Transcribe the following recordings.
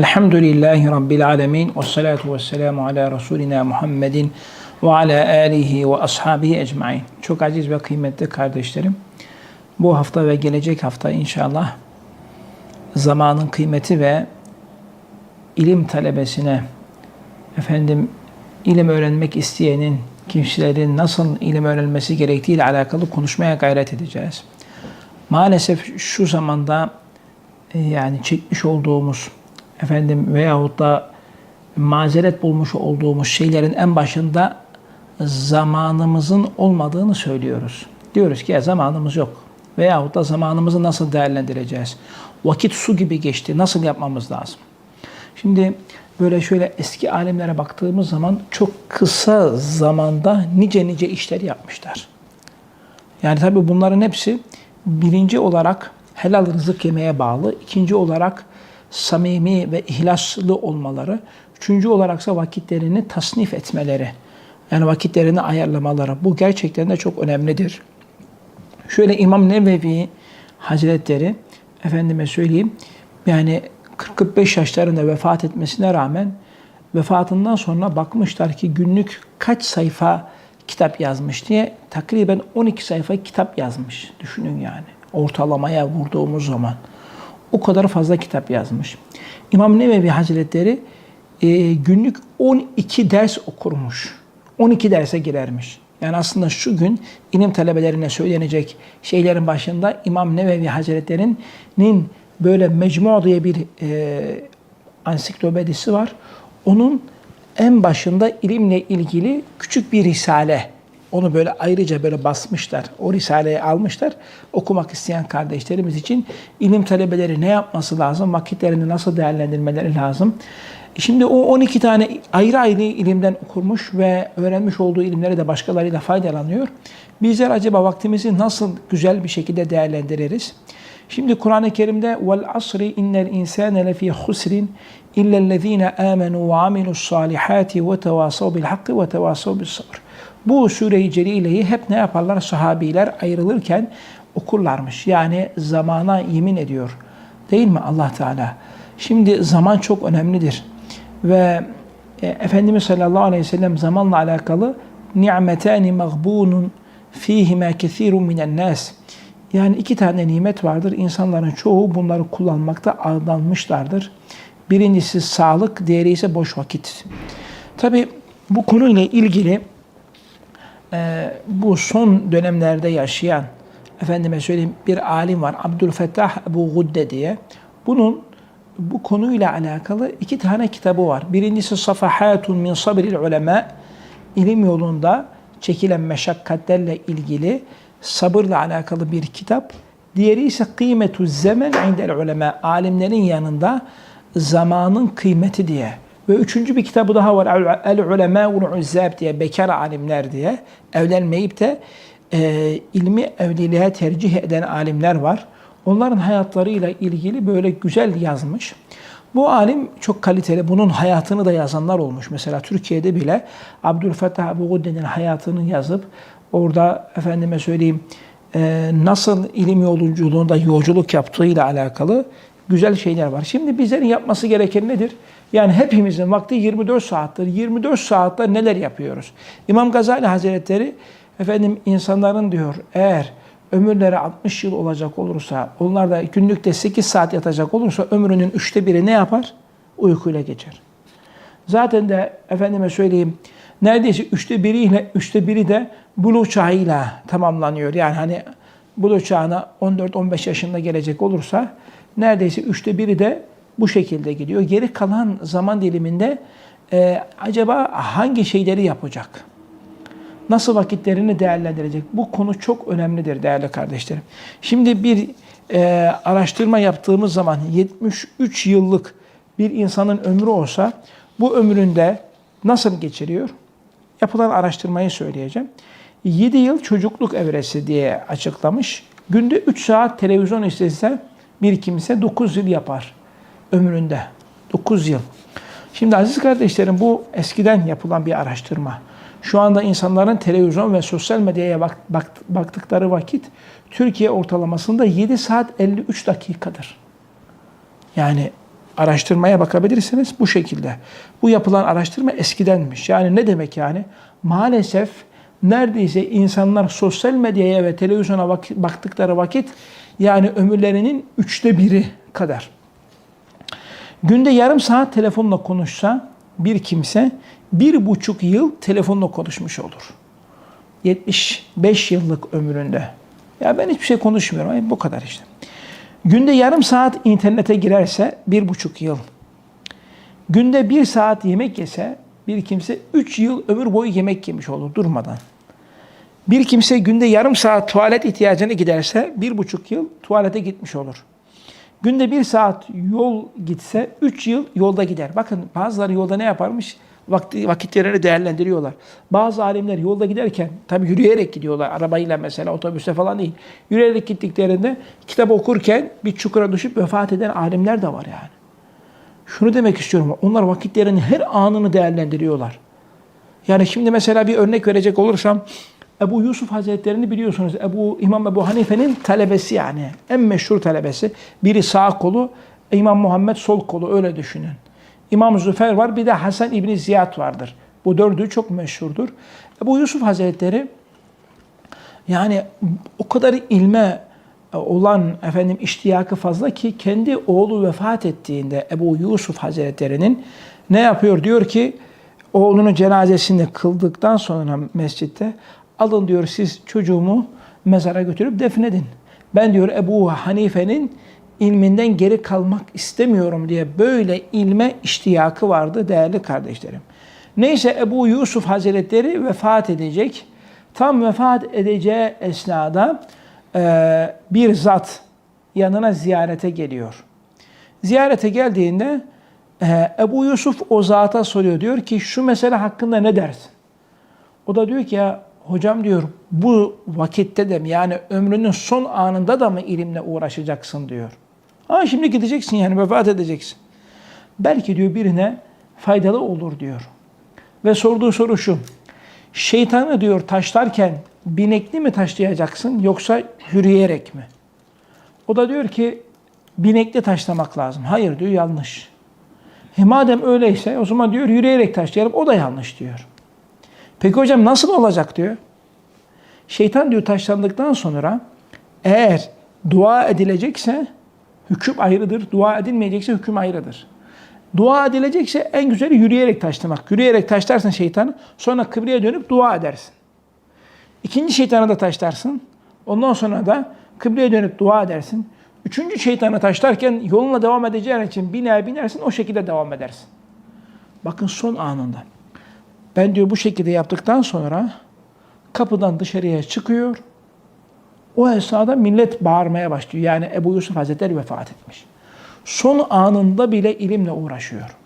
Elhamdülillahi Rabbil alemin. Ve salatu ve selamu ala Resulina Muhammedin ve ala alihi ve ashabihi ecmain. Çok aziz ve kıymetli kardeşlerim. Bu hafta ve gelecek hafta inşallah zamanın kıymeti ve ilim talebesine, efendim ilim öğrenmek isteyenin, kişilerin nasıl ilim öğrenmesi gerektiği ile alakalı konuşmaya gayret edeceğiz. Maalesef şu zamanda e, yani çekmiş olduğumuz efendim veyahut da mazeret bulmuş olduğumuz şeylerin en başında zamanımızın olmadığını söylüyoruz. Diyoruz ki ya zamanımız yok. Veyahut da zamanımızı nasıl değerlendireceğiz? Vakit su gibi geçti. Nasıl yapmamız lazım? Şimdi böyle şöyle eski alimlere baktığımız zaman çok kısa zamanda nice nice işler yapmışlar. Yani tabii bunların hepsi birinci olarak helal rızık yemeye bağlı, ikinci olarak samimi ve ihlaslı olmaları, üçüncü olaraksa vakitlerini tasnif etmeleri, yani vakitlerini ayarlamaları. Bu gerçekten de çok önemlidir. Şöyle İmam Nevevi Hazretleri, efendime söyleyeyim, yani 45 yaşlarında vefat etmesine rağmen vefatından sonra bakmışlar ki günlük kaç sayfa kitap yazmış diye takriben 12 sayfa kitap yazmış. Düşünün yani. Ortalamaya vurduğumuz zaman. O kadar fazla kitap yazmış. İmam Nevevi Hazretleri e, günlük 12 ders okurmuş. 12 derse girermiş. Yani aslında şu gün ilim talebelerine söylenecek şeylerin başında İmam Nevevi Hazretleri'nin böyle Mecmu diye bir e, ansiklopedisi var. Onun en başında ilimle ilgili küçük bir risale. Onu böyle ayrıca böyle basmışlar. O risaleyi almışlar. Okumak isteyen kardeşlerimiz için ilim talebeleri ne yapması lazım? Vakitlerini nasıl değerlendirmeleri lazım? Şimdi o 12 tane ayrı ayrı ilimden okurmuş ve öğrenmiş olduğu ilimleri de başkalarıyla faydalanıyor. Bizler acaba vaktimizi nasıl güzel bir şekilde değerlendiririz? Şimdi Kur'an-ı Kerim'de vel asri innel insane lefî husrin illellezîne âmenû ve amilus salihâti ve tevâsav bil hakkı ve tevâsav bis sabr. Bu sure-i celileyi hep ne yaparlar? Sahabiler ayrılırken okurlarmış. Yani zamana yemin ediyor. Değil mi Allah Teala? Şimdi zaman çok önemlidir. Ve e, Efendimiz sallallahu aleyhi ve sellem zamanla alakalı ni'metani mağbunun fihime kesirun minen nas. Yani iki tane nimet vardır. İnsanların çoğu bunları kullanmakta aldanmışlardır. Birincisi sağlık, diğeri ise boş vakit. Tabi bu konuyla ilgili e, bu son dönemlerde yaşayan efendime söyleyeyim bir alim var. Abdülfettah Ebu Gudde diye. Bunun bu konuyla alakalı iki tane kitabı var. Birincisi Safahatun min sabril ulema ilim yolunda çekilen meşakkatlerle ilgili sabırla alakalı bir kitap. Diğeri ise kıymetu zemen indel ulema alimlerin yanında zamanın kıymeti diye. Ve üçüncü bir kitabı daha var. El ulemâ'ul uzzâb diye, bekar alimler diye. Evlenmeyip de e, ilmi evliliğe tercih eden alimler var. Onların hayatlarıyla ilgili böyle güzel yazmış. Bu alim çok kaliteli. Bunun hayatını da yazanlar olmuş. Mesela Türkiye'de bile Abdülfettah Ebu Gudde'nin hayatını yazıp orada efendime söyleyeyim e, nasıl ilim yolculuğunda yolculuk yaptığıyla alakalı güzel şeyler var. Şimdi bizlerin yapması gereken nedir? Yani hepimizin vakti 24 saattir. 24 saatte neler yapıyoruz? İmam Gazali Hazretleri efendim insanların diyor eğer ömürleri 60 yıl olacak olursa, onlar da günlükte 8 saat yatacak olursa ömrünün üçte biri ne yapar? Uykuyla geçer. Zaten de efendime söyleyeyim neredeyse üçte biriyle üçte biri de buluğ çağıyla tamamlanıyor. Yani hani buluğ çağına 14-15 yaşında gelecek olursa neredeyse üçte biri de bu şekilde gidiyor. Geri kalan zaman diliminde e, acaba hangi şeyleri yapacak? Nasıl vakitlerini değerlendirecek? Bu konu çok önemlidir değerli kardeşlerim. Şimdi bir e, araştırma yaptığımız zaman 73 yıllık bir insanın ömrü olsa bu ömründe nasıl geçiriyor? Yapılan araştırmayı söyleyeceğim. 7 yıl çocukluk evresi diye açıklamış. Günde 3 saat televizyon izlese bir kimse 9 yıl yapar ömründe. 9 yıl. Şimdi aziz kardeşlerim bu eskiden yapılan bir araştırma. Şu anda insanların televizyon ve sosyal medyaya bak, bak, baktıkları vakit Türkiye ortalamasında 7 saat 53 dakikadır. Yani araştırmaya bakabilirsiniz bu şekilde. Bu yapılan araştırma eskidenmiş. Yani ne demek yani? Maalesef neredeyse insanlar sosyal medyaya ve televizyona vakit, baktıkları vakit yani ömürlerinin üçte biri kadar. Günde yarım saat telefonla konuşsa bir kimse bir buçuk yıl telefonla konuşmuş olur. 75 yıllık ömründe. Ya ben hiçbir şey konuşmuyorum. Bu kadar işte. Günde yarım saat internete girerse bir buçuk yıl. Günde bir saat yemek yese bir kimse üç yıl ömür boyu yemek yemiş olur durmadan. Bir kimse günde yarım saat tuvalet ihtiyacını giderse bir buçuk yıl tuvalete gitmiş olur. Günde bir saat yol gitse üç yıl yolda gider. Bakın bazıları yolda ne yaparmış? Vakti, vakitlerini değerlendiriyorlar. Bazı alimler yolda giderken tabi yürüyerek gidiyorlar. Arabayla mesela otobüse falan değil. Yürüyerek gittiklerinde kitap okurken bir çukura düşüp vefat eden alimler de var yani. Şunu demek istiyorum. Onlar vakitlerinin her anını değerlendiriyorlar. Yani şimdi mesela bir örnek verecek olursam Ebu Yusuf Hazretleri'ni biliyorsunuz. Ebu İmam Ebu Hanife'nin talebesi yani. En meşhur talebesi. Biri sağ kolu, İmam Muhammed sol kolu öyle düşünün. İmam Züfer var, bir de Hasan İbni Ziyad vardır. Bu dördü çok meşhurdur. Ebu Yusuf Hazretleri yani o kadar ilme olan efendim iştiyakı fazla ki kendi oğlu vefat ettiğinde Ebu Yusuf Hazretleri'nin ne yapıyor? Diyor ki oğlunun cenazesini kıldıktan sonra mescitte alın diyor siz çocuğumu mezara götürüp defnedin. Ben diyor Ebu Hanife'nin ilminden geri kalmak istemiyorum diye böyle ilme iştiyakı vardı değerli kardeşlerim. Neyse Ebu Yusuf Hazretleri vefat edecek. Tam vefat edeceği esnada e, bir zat yanına ziyarete geliyor. Ziyarete geldiğinde e, Ebu Yusuf o zata soruyor. Diyor ki şu mesele hakkında ne dersin? O da diyor ki ya hocam diyor bu vakitte de mi yani ömrünün son anında da mı ilimle uğraşacaksın diyor. Ama şimdi gideceksin yani vefat edeceksin. Belki diyor birine faydalı olur diyor. Ve sorduğu soru şu. Şeytanı diyor taşlarken binekli mi taşlayacaksın yoksa yürüyerek mi? O da diyor ki binekli taşlamak lazım. Hayır diyor yanlış. E madem öyleyse o zaman diyor yürüyerek taşlayalım. O da yanlış diyor. Peki hocam nasıl olacak diyor. Şeytan diyor taşlandıktan sonra eğer dua edilecekse hüküm ayrıdır. Dua edilmeyecekse hüküm ayrıdır. Dua edilecekse en güzeli yürüyerek taşlamak. Yürüyerek taşlarsın şeytanı sonra kıbleye dönüp dua edersin. İkinci şeytanı da taşlarsın. Ondan sonra da kıbleye dönüp dua edersin. Üçüncü şeytanı taşlarken yoluna devam edeceğin için biner binersin o şekilde devam edersin. Bakın son anında. Ben diyor bu şekilde yaptıktan sonra kapıdan dışarıya çıkıyor. O esnada millet bağırmaya başlıyor. Yani Ebu Yusuf Hazretleri vefat etmiş. Son anında bile ilimle uğraşıyor.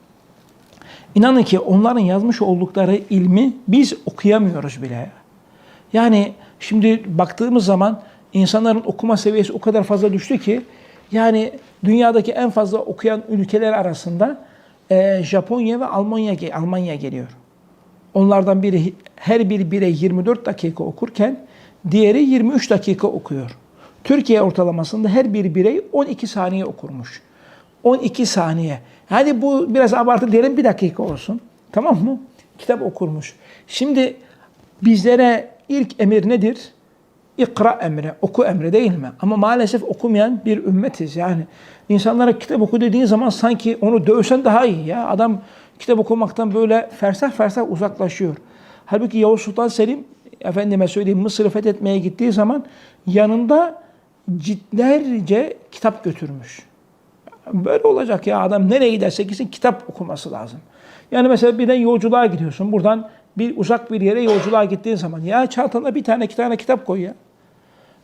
İnanın ki onların yazmış oldukları ilmi biz okuyamıyoruz bile. Yani şimdi baktığımız zaman insanların okuma seviyesi o kadar fazla düştü ki yani dünyadaki en fazla okuyan ülkeler arasında e, Japonya ve Almanya Almanya geliyor. Onlardan biri her bir birey 24 dakika okurken diğeri 23 dakika okuyor. Türkiye ortalamasında her bir birey 12 saniye okurmuş. 12 saniye. Hadi bu biraz abartı diyelim bir dakika olsun. Tamam mı? Kitap okurmuş. Şimdi bizlere ilk emir nedir? İkra emri, oku emri değil mi? Ama maalesef okumayan bir ümmetiz. Yani insanlara kitap oku dediğin zaman sanki onu dövsen daha iyi ya. Adam kitap okumaktan böyle fersah fersah uzaklaşıyor. Halbuki Yavuz Sultan Selim efendime söyleyeyim Mısır'ı fethetmeye gittiği zaman yanında ciltlerce kitap götürmüş. Böyle olacak ya adam nereye giderse gitsin kitap okuması lazım. Yani mesela birden yolculuğa gidiyorsun. Buradan bir uzak bir yere yolculuğa gittiğin zaman ya çantana bir tane iki tane kitap koy ya.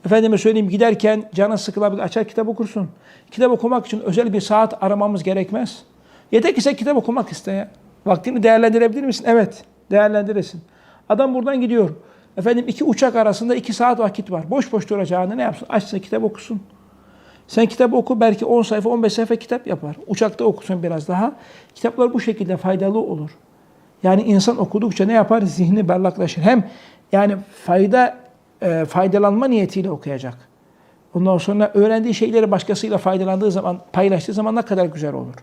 Efendime söyleyeyim giderken canın sıkılabilir açar kitap okursun. Kitap okumak için özel bir saat aramamız gerekmez. Yeter ki sen kitap okumak iste ya. Vaktini değerlendirebilir misin? Evet, değerlendirirsin. Adam buradan gidiyor. Efendim iki uçak arasında iki saat vakit var. Boş boş duracağını ne yapsın? Açsın kitap okusun. Sen kitap oku belki 10 sayfa 15 sayfa kitap yapar. Uçakta okusun biraz daha. Kitaplar bu şekilde faydalı olur. Yani insan okudukça ne yapar? Zihni berraklaşır. Hem yani fayda e, faydalanma niyetiyle okuyacak. Ondan sonra öğrendiği şeyleri başkasıyla faydalandığı zaman, paylaştığı zaman ne kadar güzel olur.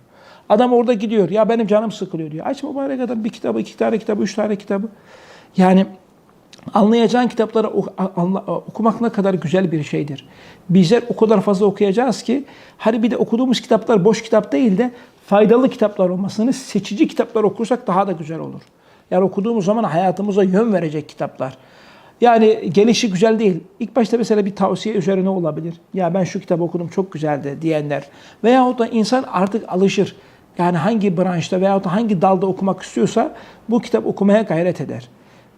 Adam orada gidiyor. Ya benim canım sıkılıyor diyor. Aç mübarek adam bir kitabı, iki tane kitabı, üç tane kitabı. Yani anlayacağın kitapları okumak ne kadar güzel bir şeydir. Bizler o kadar fazla okuyacağız ki hani bir de okuduğumuz kitaplar boş kitap değil de faydalı kitaplar olmasını seçici kitaplar okursak daha da güzel olur. Yani okuduğumuz zaman hayatımıza yön verecek kitaplar. Yani gelişi güzel değil. İlk başta mesela bir tavsiye üzerine olabilir. Ya ben şu kitabı okudum çok güzeldi diyenler. Veyahut da insan artık alışır. Yani hangi branşta veyahut hangi dalda okumak istiyorsa bu kitap okumaya gayret eder.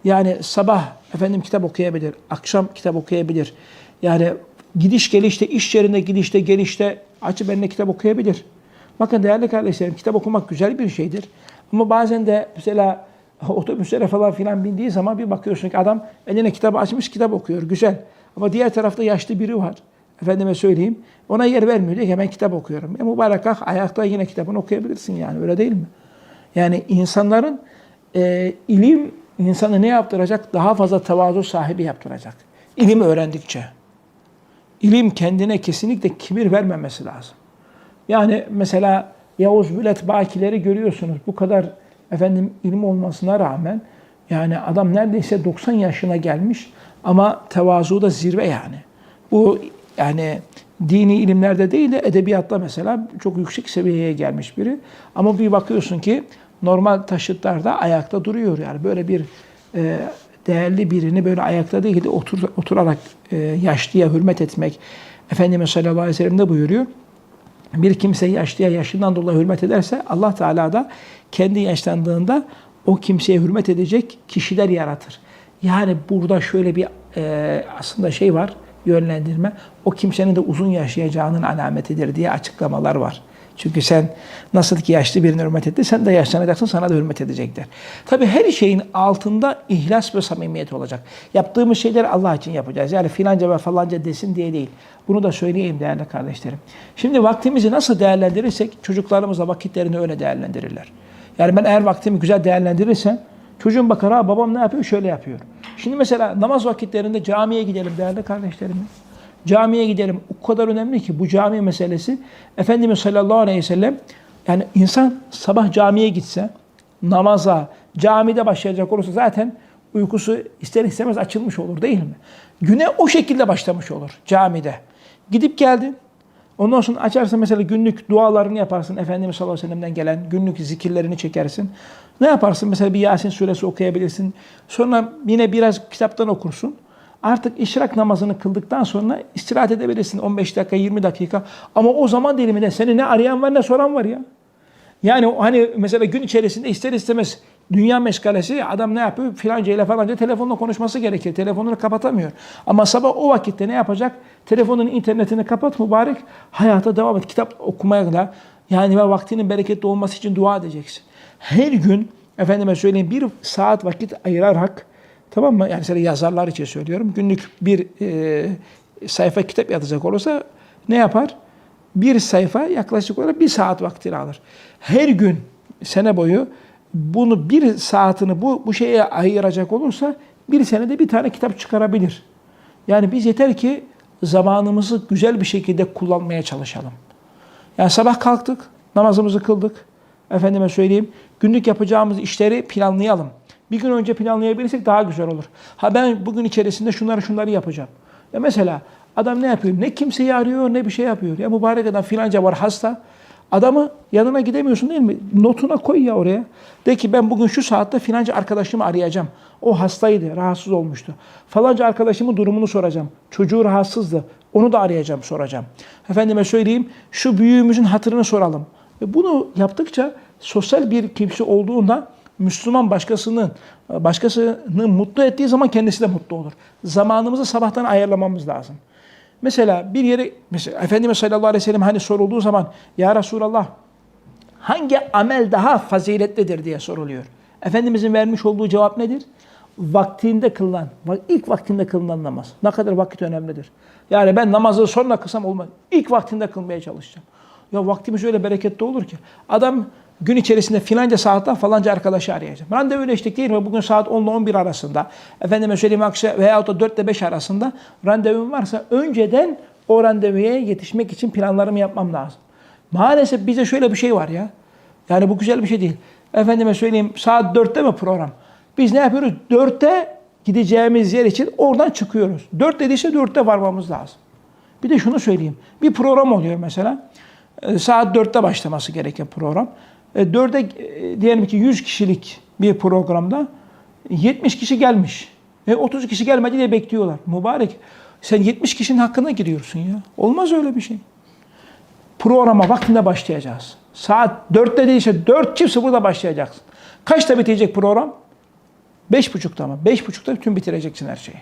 Yani sabah efendim kitap okuyabilir, akşam kitap okuyabilir. Yani gidiş gelişte, iş yerinde gidişte gelişte açıp benimle kitap okuyabilir. Bakın değerli kardeşlerim kitap okumak güzel bir şeydir. Ama bazen de mesela otobüslere falan filan bindiği zaman bir bakıyorsun ki adam eline kitabı açmış kitap okuyor. Güzel. Ama diğer tarafta yaşlı biri var. Efendime söyleyeyim. Ona yer vermiyor diyor ki ben kitap okuyorum. E mübarek kalk ayakta yine kitabını okuyabilirsin yani öyle değil mi? Yani insanların e, ilim insanı ne yaptıracak? Daha fazla tevazu sahibi yaptıracak. İlim öğrendikçe. İlim kendine kesinlikle kibir vermemesi lazım. Yani mesela Yavuz Bülent Bakileri görüyorsunuz. Bu kadar efendim ilim olmasına rağmen yani adam neredeyse 90 yaşına gelmiş ama tevazu da zirve yani. Bu yani dini ilimlerde değil de edebiyatta mesela çok yüksek seviyeye gelmiş biri. Ama bir bakıyorsun ki normal taşıtlarda ayakta duruyor yani böyle bir e, değerli birini böyle ayakta değil de otur, oturarak e, yaşlıya hürmet etmek. Efendimiz sallallahu aleyhi ve sellem de buyuruyor bir kimse yaşlıya yaşından dolayı hürmet ederse Allah Teala da kendi yaşlandığında o kimseye hürmet edecek kişiler yaratır. Yani burada şöyle bir e, aslında şey var, yönlendirme. O kimsenin de uzun yaşayacağının alametidir diye açıklamalar var. Çünkü sen nasıl ki yaşlı birine hürmet etti, sen de yaşlanacaksın, sana da hürmet edecekler. Tabi her şeyin altında ihlas ve samimiyet olacak. Yaptığımız şeyleri Allah için yapacağız. Yani filanca ve falanca desin diye değil. Bunu da söyleyeyim değerli kardeşlerim. Şimdi vaktimizi nasıl değerlendirirsek çocuklarımız da vakitlerini öyle değerlendirirler. Yani ben eğer vaktimi güzel değerlendirirsem çocuğum bakar ha babam ne yapıyor şöyle yapıyor. Şimdi mesela namaz vakitlerinde camiye gidelim değerli kardeşlerim. Camiye gidelim. O kadar önemli ki bu cami meselesi. Efendimiz sallallahu aleyhi ve sellem yani insan sabah camiye gitse namaza camide başlayacak olursa zaten uykusu ister istemez açılmış olur değil mi? Güne o şekilde başlamış olur camide. Gidip geldin. Ondan sonra açarsın mesela günlük dualarını yaparsın. Efendimiz sallallahu aleyhi ve sellem'den gelen günlük zikirlerini çekersin. Ne yaparsın? Mesela bir Yasin suresi okuyabilirsin. Sonra yine biraz kitaptan okursun. Artık işrak namazını kıldıktan sonra istirahat edebilirsin 15 dakika 20 dakika. Ama o zaman diliminde seni ne arayan var ne soran var ya. Yani hani mesela gün içerisinde ister istemez dünya meşgalesi adam ne yapıyor? Filanca ile falanca telefonla konuşması gerekir. Telefonunu kapatamıyor. Ama sabah o vakitte ne yapacak? Telefonun internetini kapat mübarek. Hayata devam et. Kitap okumaya da yani ve vaktinin bereketli olması için dua edeceksin. Her gün efendime söyleyeyim bir saat vakit ayırarak tamam mı? Yani mesela yazarlar için söylüyorum. Günlük bir e, sayfa kitap yazacak olursa ne yapar? Bir sayfa yaklaşık olarak bir saat vaktini alır. Her gün sene boyu bunu bir saatini bu, bu şeye ayıracak olursa bir senede bir tane kitap çıkarabilir. Yani biz yeter ki zamanımızı güzel bir şekilde kullanmaya çalışalım. Yani sabah kalktık, namazımızı kıldık. Efendime söyleyeyim, günlük yapacağımız işleri planlayalım. Bir gün önce planlayabilirsek daha güzel olur. Ha ben bugün içerisinde şunları şunları yapacağım. Ya mesela Adam ne yapıyor? Ne kimseyi arıyor ne bir şey yapıyor. Ya mübarek adam filanca var hasta. Adamı yanına gidemiyorsun değil mi? Notuna koy ya oraya. De ki ben bugün şu saatte filanca arkadaşımı arayacağım. O hastaydı, rahatsız olmuştu. Falanca arkadaşımın durumunu soracağım. Çocuğu rahatsızdı. Onu da arayacağım, soracağım. Efendime söyleyeyim, şu büyüğümüzün hatırını soralım. Ve bunu yaptıkça sosyal bir kimse olduğunda Müslüman başkasının başkasını mutlu ettiği zaman kendisi de mutlu olur. Zamanımızı sabahtan ayarlamamız lazım. Mesela bir yere, mesela Efendimiz sallallahu aleyhi ve sellem hani sorulduğu zaman Ya Resulallah hangi amel daha faziletlidir diye soruluyor. Efendimizin vermiş olduğu cevap nedir? Vaktinde kılınan, ilk vaktinde kılınan namaz. Ne kadar vakit önemlidir. Yani ben namazı sonra kılsam olmaz. İlk vaktinde kılmaya çalışacağım. Ya vaktimiz öyle bereketli olur ki. Adam gün içerisinde filanca saatten falanca arkadaşı arayacağım. Randevuleştik değil mi? Bugün saat 10 ile 11 arasında. Efendime söyleyeyim akşam veyahut da 4 ile 5 arasında randevum varsa önceden o randevuya yetişmek için planlarımı yapmam lazım. Maalesef bize şöyle bir şey var ya. Yani bu güzel bir şey değil. Efendime söyleyeyim saat 4'te mi program? Biz ne yapıyoruz? 4'te gideceğimiz yer için oradan çıkıyoruz. 4 dediyse 4'te varmamız lazım. Bir de şunu söyleyeyim. Bir program oluyor mesela. E, Saat 4'te başlaması gereken program. E, 4'e e, diyelim ki 100 kişilik bir programda 70 kişi gelmiş. E 30 kişi gelmedi diye bekliyorlar. Mübarek. Sen 70 kişinin hakkına giriyorsun ya. Olmaz öyle bir şey. Programa vaktinde başlayacağız. Saat 4'te değilse 4 çift burada başlayacaksın. Kaçta bitecek program? 5.30'da mı? 5.30'da bütün bitireceksin her şeyi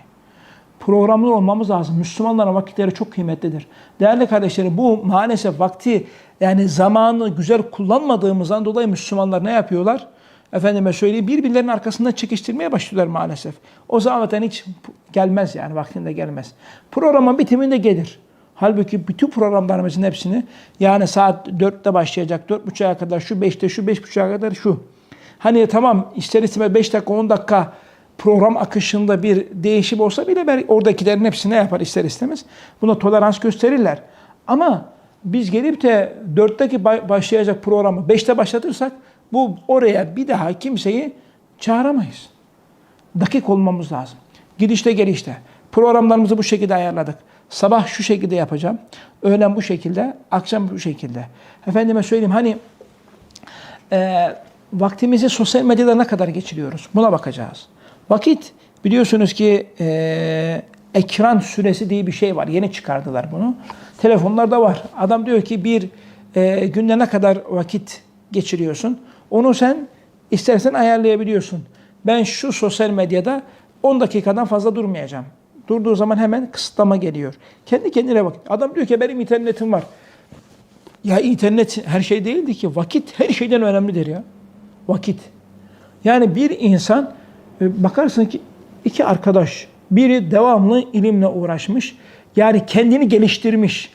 programlı olmamız lazım. Müslümanların vakitleri çok kıymetlidir. Değerli kardeşlerim bu maalesef vakti yani zamanı güzel kullanmadığımızdan dolayı Müslümanlar ne yapıyorlar? Efendime söyleyeyim birbirlerinin arkasından çekiştirmeye başlıyorlar maalesef. O zaten hiç gelmez yani vaktinde gelmez. Programın bitiminde gelir. Halbuki bütün programlarımızın hepsini yani saat 4'te başlayacak, 4.30'a kadar şu 5'te şu 5.30'a kadar şu. Hani tamam ister istemez 5 dakika 10 dakika program akışında bir değişim olsa bile ben oradakilerin hepsine yapar ister istemez. Buna tolerans gösterirler. Ama biz gelip de 4'teki başlayacak programı 5'te başlatırsak bu oraya bir daha kimseyi çağıramayız. Dakik olmamız lazım. Gidişte gelişte. Programlarımızı bu şekilde ayarladık. Sabah şu şekilde yapacağım. Öğlen bu şekilde, akşam bu şekilde. Efendime söyleyeyim hani e, vaktimizi sosyal medyada ne kadar geçiriyoruz? Buna bakacağız. Vakit biliyorsunuz ki e, ekran süresi diye bir şey var. Yeni çıkardılar bunu. Telefonlarda var. Adam diyor ki bir e, günde ne kadar vakit geçiriyorsun? Onu sen istersen ayarlayabiliyorsun. Ben şu sosyal medyada 10 dakikadan fazla durmayacağım. Durduğu zaman hemen kısıtlama geliyor. Kendi kendine bak. Adam diyor ki benim internetim var. Ya internet her şey değildi ki. Vakit her şeyden önemlidir ya. Vakit. Yani bir insan bakarsın ki iki arkadaş, biri devamlı ilimle uğraşmış, yani kendini geliştirmiş.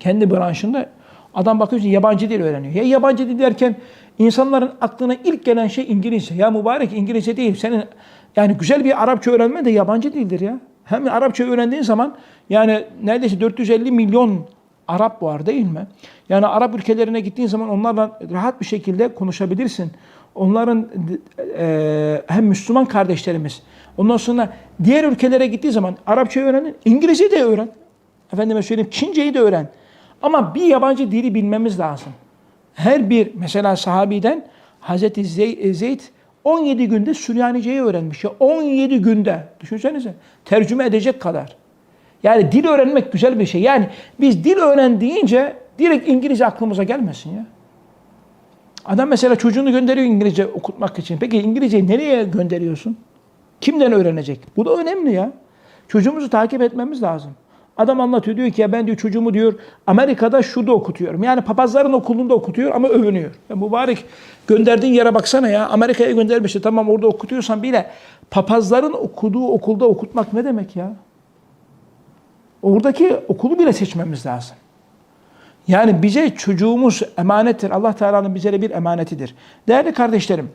Kendi branşında adam bakıyorsun yabancı dil öğreniyor. Ya yabancı dil derken insanların aklına ilk gelen şey İngilizce. Ya mübarek İngilizce değil. Senin yani güzel bir Arapça öğrenme de yabancı dildir ya. Hem Arapça öğrendiğin zaman yani neredeyse 450 milyon Arap var değil mi? Yani Arap ülkelerine gittiğin zaman onlarla rahat bir şekilde konuşabilirsin onların e, hem Müslüman kardeşlerimiz. Ondan sonra diğer ülkelere gittiği zaman Arapça öğrenin, İngilizce de öğren. Efendime söyleyeyim Çinceyi de öğren. Ama bir yabancı dili bilmemiz lazım. Her bir mesela sahabiden Hazreti Zeyd 17 günde Süryanice'yi öğrenmiş. Ya 17 günde. Düşünsenize. Tercüme edecek kadar. Yani dil öğrenmek güzel bir şey. Yani biz dil öğren deyince direkt İngilizce aklımıza gelmesin ya. Adam mesela çocuğunu gönderiyor İngilizce okutmak için. Peki İngilizceyi nereye gönderiyorsun? Kimden öğrenecek? Bu da önemli ya. Çocuğumuzu takip etmemiz lazım. Adam anlatıyor diyor ki ya ben diyor çocuğumu diyor Amerika'da şurada okutuyorum. Yani papazların okulunda okutuyor ama övünüyor. Ya mübarek gönderdiğin yere baksana ya. Amerika'ya göndermişti tamam orada okutuyorsan bile papazların okuduğu okulda okutmak ne demek ya? Oradaki okulu bile seçmemiz lazım. Yani bize çocuğumuz emanettir. Allah Teala'nın bize de bir emanetidir. Değerli kardeşlerim,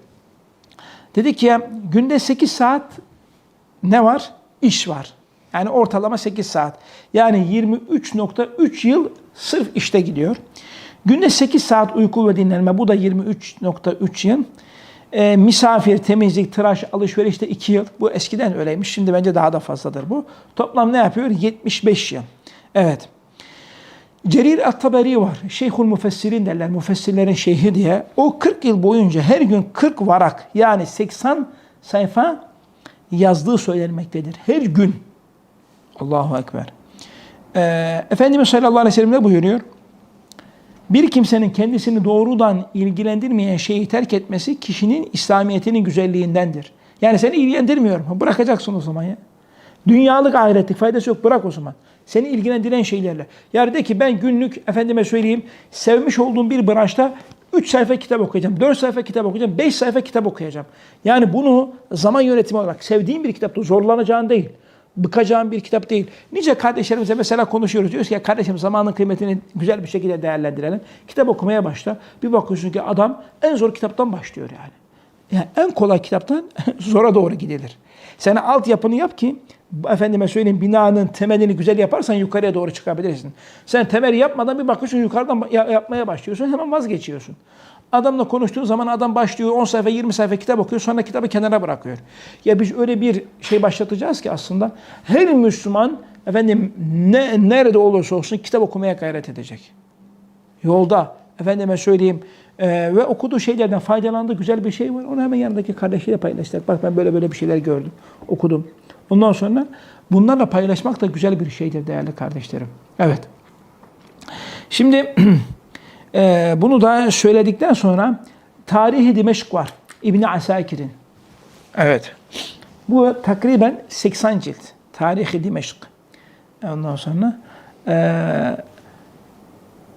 dedik ya günde 8 saat ne var? İş var. Yani ortalama 8 saat. Yani 23.3 yıl sırf işte gidiyor. Günde 8 saat uyku ve dinlenme. Bu da 23.3 yıl. E, misafir, temizlik, tıraş, alışverişte 2 yıl. Bu eskiden öyleymiş. Şimdi bence daha da fazladır bu. Toplam ne yapıyor? 75 yıl. Evet. Cerir At-Taberi var. Şeyhul Müfessirin derler. Müfessirlerin şeyhi diye. O 40 yıl boyunca her gün 40 varak yani 80 sayfa yazdığı söylenmektedir. Her gün. Allahu Ekber. Ee, Efendimiz sallallahu aleyhi ve sellem ne buyuruyor? Bir kimsenin kendisini doğrudan ilgilendirmeyen şeyi terk etmesi kişinin İslamiyetinin güzelliğindendir. Yani seni ilgilendirmiyorum. Bırakacaksın o zaman ya. Dünyalık ahiretlik faydası yok. Bırak o zaman. Seni ilgilendiren şeylerle. Yani de ki ben günlük efendime söyleyeyim sevmiş olduğum bir branşta 3 sayfa kitap okuyacağım, 4 sayfa kitap okuyacağım, 5 sayfa kitap okuyacağım. Yani bunu zaman yönetimi olarak sevdiğim bir kitapta zorlanacağın değil, bıkacağın bir kitap değil. Nice kardeşlerimize mesela konuşuyoruz. Diyoruz ki kardeşim zamanın kıymetini güzel bir şekilde değerlendirelim. Kitap okumaya başla. Bir bakıyorsun ki adam en zor kitaptan başlıyor yani. Yani en kolay kitaptan zora doğru gidilir. Sen altyapını yap ki efendime söyleyeyim binanın temelini güzel yaparsan yukarıya doğru çıkabilirsin. Sen temel yapmadan bir bakıyorsun yukarıdan yapmaya başlıyorsun hemen vazgeçiyorsun. Adamla konuştuğun zaman adam başlıyor 10 sayfa 20 sayfa kitap okuyor sonra kitabı kenara bırakıyor. Ya biz öyle bir şey başlatacağız ki aslında her Müslüman efendim ne nerede olursa olsun kitap okumaya gayret edecek. Yolda efendime söyleyeyim e, ve okuduğu şeylerden faydalandığı güzel bir şey var. Onu hemen yanındaki kardeşiyle paylaşacak. Bak ben böyle böyle bir şeyler gördüm, okudum. Ondan sonra bunlarla paylaşmak da güzel bir şeydir değerli kardeşlerim. Evet. Şimdi e, bunu da söyledikten sonra Tarihi Dimeşk var. İbni Asakir'in. Evet. Bu takriben 80 cilt. Tarihi Dimeşk. Ondan sonra e,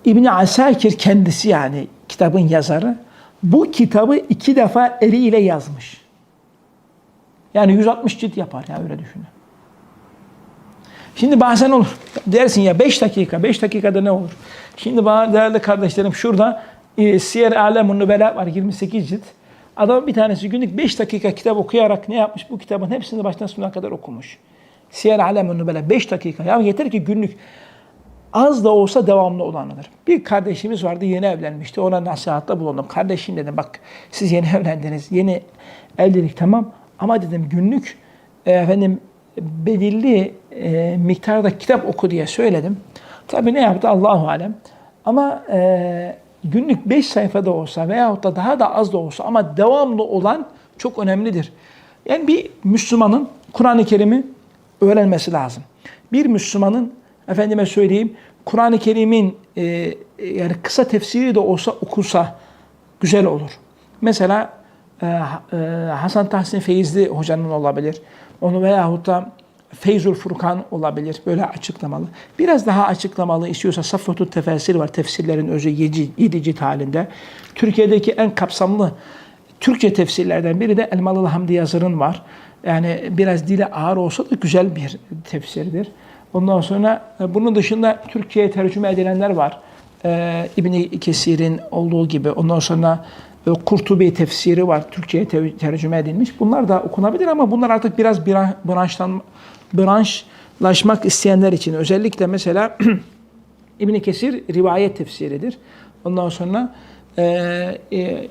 İbni Asakir kendisi yani kitabın yazarı bu kitabı iki defa eliyle yazmış. Yani 160 cilt yapar ya öyle düşünün. Şimdi bazen olur. Dersin ya 5 dakika, 5 dakikada ne olur? Şimdi bana değerli kardeşlerim şurada e, Siyer Alemun Nübela var 28 cilt. Adam bir tanesi günlük 5 dakika kitap okuyarak ne yapmış? Bu kitabın hepsini baştan sonuna kadar okumuş. Siyer Alemun Nübela 5 dakika. Ya yeter ki günlük az da olsa devamlı olanıdır. Bir kardeşimiz vardı yeni evlenmişti. Ona nasihatta bulundum. Kardeşim dedim bak siz yeni evlendiniz. Yeni evlilik tamam ama dedim günlük e, efendim belirli e, miktarda kitap oku diye söyledim. Tabii ne yaptı Allahu alem. Ama e, günlük 5 sayfada olsa veyahut da daha da az da olsa ama devamlı olan çok önemlidir. Yani bir Müslümanın Kur'an-ı Kerim'i öğrenmesi lazım. Bir Müslümanın efendime söyleyeyim Kur'an-ı Kerim'in e, yani kısa tefsiri de olsa okursa güzel olur. Mesela e, e, Hasan Tahsin Feyzli hocanın olabilir. Onu veyahut da Feyzul Furkan olabilir. Böyle açıklamalı. Biraz daha açıklamalı istiyorsa Safvatut Tefesir var. Tefsirlerin özü 7, 7 cilt halinde. Türkiye'deki en kapsamlı Türkçe tefsirlerden biri de Elmalılı Hamdi Yazır'ın var. Yani biraz dile ağır olsa da güzel bir tefsirdir. Ondan sonra e, bunun dışında Türkçe'ye tercüme edilenler var. Ee, İbni Kesir'in olduğu gibi. Ondan sonra e, Kurtubi tefsiri var. Türkçe'ye te- tercüme edilmiş. Bunlar da okunabilir ama bunlar artık biraz bran- branştan branşlaşmak isteyenler için. Özellikle mesela İbni Kesir rivayet tefsiridir. Ondan sonra e, e,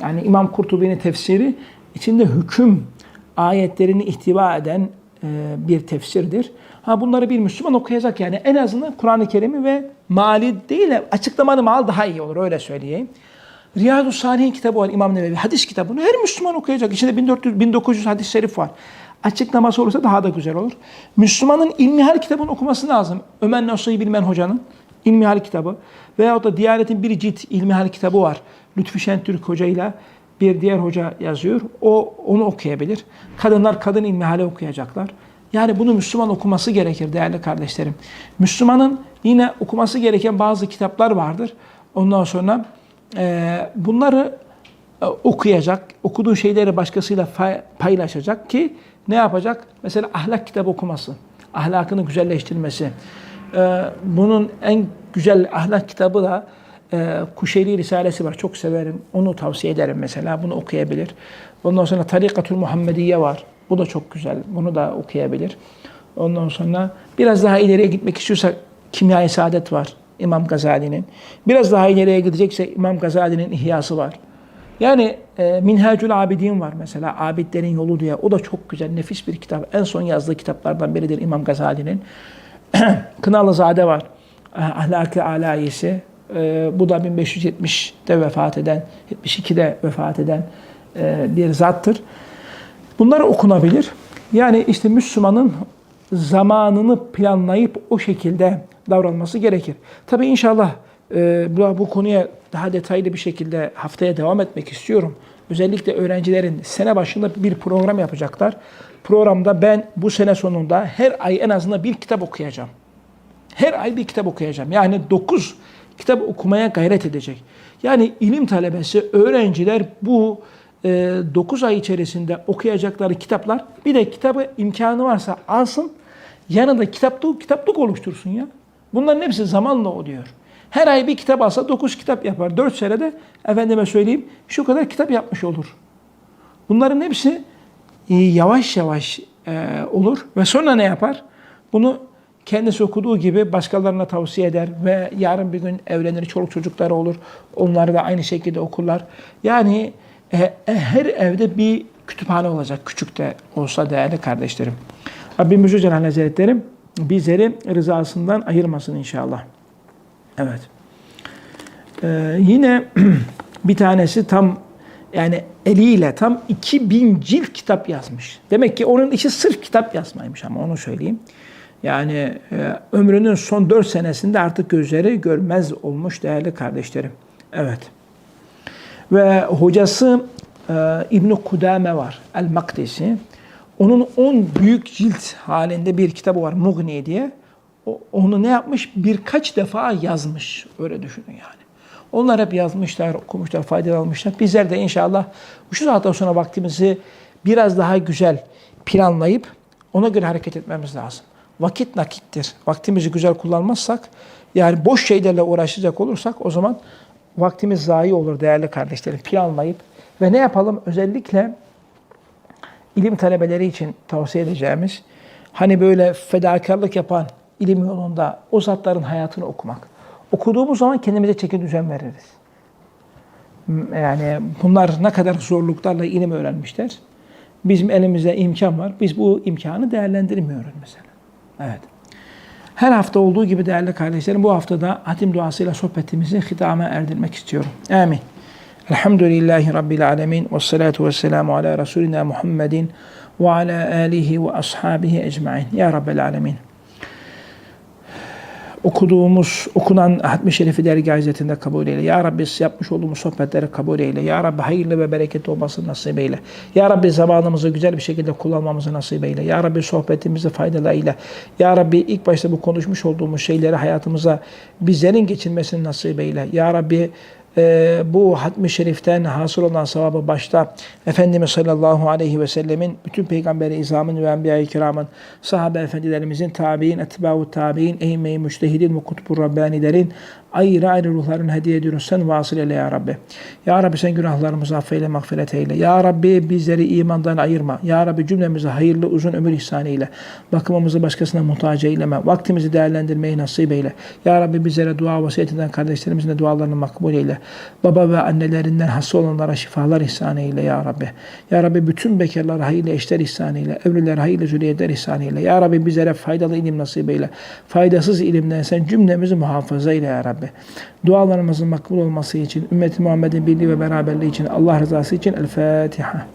yani İmam Kurtubi'nin tefsiri içinde hüküm ayetlerini ihtiva eden e, bir tefsirdir. Ha bunları bir Müslüman okuyacak yani en azından Kur'an-ı Kerim'i ve mali değil de açıklamalı mal daha iyi olur öyle söyleyeyim. Riyadu Salih'in kitabı var İmam Nevevi. Hadis kitabını her Müslüman okuyacak. İçinde 1400, 1900 hadis-i şerif var. Açıklaması olursa daha da güzel olur. Müslümanın İlmihal kitabını okuması lazım. Ömer Nasuhi Bilmen Hoca'nın İlmihal kitabı. Veyahut da Diyanet'in bir cilt İlmihal kitabı var. Lütfü Şentürk Hoca ile bir diğer hoca yazıyor. O onu okuyabilir. Kadınlar kadın ilmihali okuyacaklar. Yani bunu Müslüman okuması gerekir değerli kardeşlerim. Müslümanın yine okuması gereken bazı kitaplar vardır. Ondan sonra e, bunları e, okuyacak, okuduğu şeyleri başkasıyla paylaşacak ki ne yapacak? Mesela ahlak kitabı okuması, ahlakını güzelleştirmesi. E, bunun en güzel ahlak kitabı da e, Kuşeyri Risalesi var. Çok severim. Onu tavsiye ederim mesela. Bunu okuyabilir. Ondan sonra Tarikatul Muhammediye var. Bu da çok güzel. Bunu da okuyabilir. Ondan sonra biraz daha ileriye gitmek istiyorsa Kimya-i Saadet var. İmam Gazali'nin. Biraz daha ileriye gidecekse İmam Gazali'nin İhyası var. Yani e, Minhacül Abidin var mesela. Abidlerin Yolu diye. O da çok güzel, nefis bir kitap. En son yazdığı kitaplardan biridir İmam Gazali'nin. Kınalızade var. Ahlaki Alayisi. E, bu da 1570'de vefat eden, 72'de vefat eden e, bir zattır. Bunlar okunabilir. Yani işte Müslümanın zamanını planlayıp o şekilde davranması gerekir. Tabii inşallah e, bu, bu konuya daha detaylı bir şekilde haftaya devam etmek istiyorum. Özellikle öğrencilerin sene başında bir program yapacaklar. Programda ben bu sene sonunda her ay en azından bir kitap okuyacağım. Her ay bir kitap okuyacağım. Yani 9 kitap okumaya gayret edecek. Yani ilim talebesi, öğrenciler bu 9 ay içerisinde okuyacakları kitaplar bir de kitabı imkanı varsa alsın yanında kitaplık, kitaplık oluştursun ya. Bunların hepsi zamanla oluyor. Her ay bir kitap alsa 9 kitap yapar. 4 senede efendime söyleyeyim şu kadar kitap yapmış olur. Bunların hepsi e, yavaş yavaş e, olur ve sonra ne yapar? Bunu kendisi okuduğu gibi başkalarına tavsiye eder ve yarın bir gün evlenir, çoluk çocukları olur. Onları da aynı şekilde okurlar. Yani e, e, her evde bir kütüphane olacak. Küçük de olsa değerli kardeşlerim. Rabbimiz Yücel Hazretleri bizleri rızasından ayırmasın inşallah. Evet. Ee, yine bir tanesi tam yani eliyle tam 2000 cilt kitap yazmış. Demek ki onun işi sırf kitap yazmaymış ama onu söyleyeyim. Yani e, ömrünün son 4 senesinde artık gözleri görmez olmuş değerli kardeşlerim. Evet. Ve hocası e, İbn Kudame var. El Makdisi. Onun 10 büyük cilt halinde bir kitabı var Mughni diye. O, onu ne yapmış? Birkaç defa yazmış. Öyle düşünün yani. Onlar hep yazmışlar, okumuşlar, faydalanmışlar. Bizler de inşallah şu saatten sonra vaktimizi biraz daha güzel planlayıp ona göre hareket etmemiz lazım. Vakit nakittir. Vaktimizi güzel kullanmazsak, yani boş şeylerle uğraşacak olursak o zaman vaktimiz zayi olur değerli kardeşlerim. Planlayıp ve ne yapalım? Özellikle ilim talebeleri için tavsiye edeceğimiz, hani böyle fedakarlık yapan ilim yolunda o zatların hayatını okumak. Okuduğumuz zaman kendimize çeki düzen veririz. Yani bunlar ne kadar zorluklarla ilim öğrenmişler. Bizim elimizde imkan var. Biz bu imkanı değerlendirmiyoruz mesela. Evet. Her hafta olduğu gibi değerli kardeşlerim bu haftada hatim duasıyla sohbetimizi hitama erdirmek istiyorum. Amin. Elhamdülillahi Rabbil alemin ve salatu ve selamu ala Resulina Muhammedin ve ala alihi ve ashabihi ecmain. Ya Rabbel alemin okuduğumuz, okunan Hatmi Şerifi dergâh hizmetinde kabul eyle. Ya Rabbi yapmış olduğumuz sohbetleri kabul eyle. Ya Rabbi hayırlı ve bereketli olmasını nasip eyle. Ya Rabbi zamanımızı güzel bir şekilde kullanmamızı nasip eyle. Ya Rabbi sohbetimizi faydalı eyle. Ya Rabbi ilk başta bu konuşmuş olduğumuz şeyleri hayatımıza bizlerin geçirmesini nasip eyle. Ya Rabbi e, bu hatmi şeriften hasıl olan sevabı başta Efendimiz sallallahu aleyhi ve sellemin, bütün peygamberi izamın ve enbiya-i kiramın, sahabe efendilerimizin, tabi'in, etba'u tabi'in, eğme-i müştehidin ve kutbu rabbanilerin ayrı ayrı ruhlarını hediye ediyoruz. Sen vasıl eyle ya Rabbi. Ya Rabbi sen günahlarımızı affeyle, mağfiret eyle. Ya Rabbi bizleri imandan ayırma. Ya Rabbi cümlemize hayırlı uzun ömür ihsan eyle. Bakımımızı başkasına muhtaç eyleme. Vaktimizi değerlendirmeyi nasip eyle. Ya Rabbi bizlere dua vasiyet eden kardeşlerimizin de dualarını makbul eyle. Baba ve annelerinden hasta olanlara şifalar ihsan eyle ya Rabbi. Ya Rabbi bütün bekarlara hayırlı eşler ihsan eyle. Evliler hayırlı zürriyetler ihsan eyle. Ya Rabbi bizlere faydalı ilim nasip eyle. Faydasız ilimden sen cümlemizi muhafaza eyle ya Rabbi. Dualarımızın makbul olması için, ümmeti Muhammed'in birliği ve beraberliği için, Allah rızası için El Fatiha.